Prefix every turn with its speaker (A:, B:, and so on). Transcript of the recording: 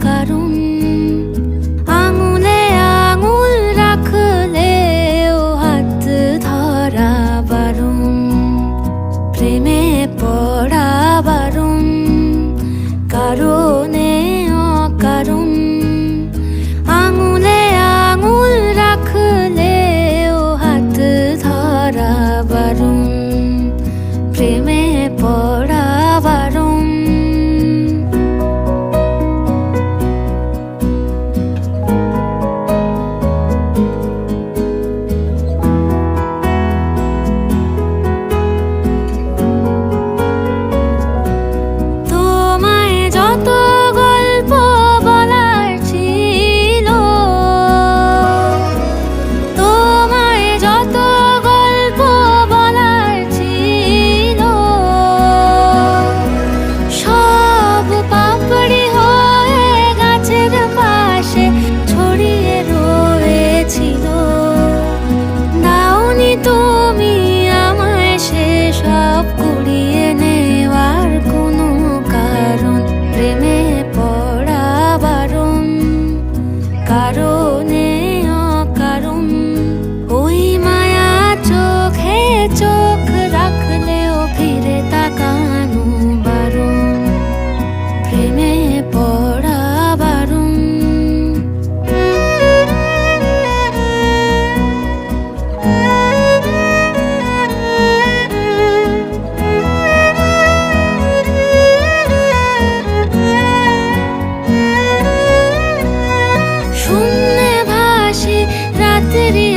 A: কারণে আঙুলে আঙুল রাখলেও হাত ধরা বারণ। প্রেমে পড়া বারণ। কারণে অকারণ। আঙুলে আঙুল রাখলেও হাত ধরা বারণ। প্রেমে সব নেওয়ার কোনো কারণ প্রেমে পড়া বারণ। কারণ तेरे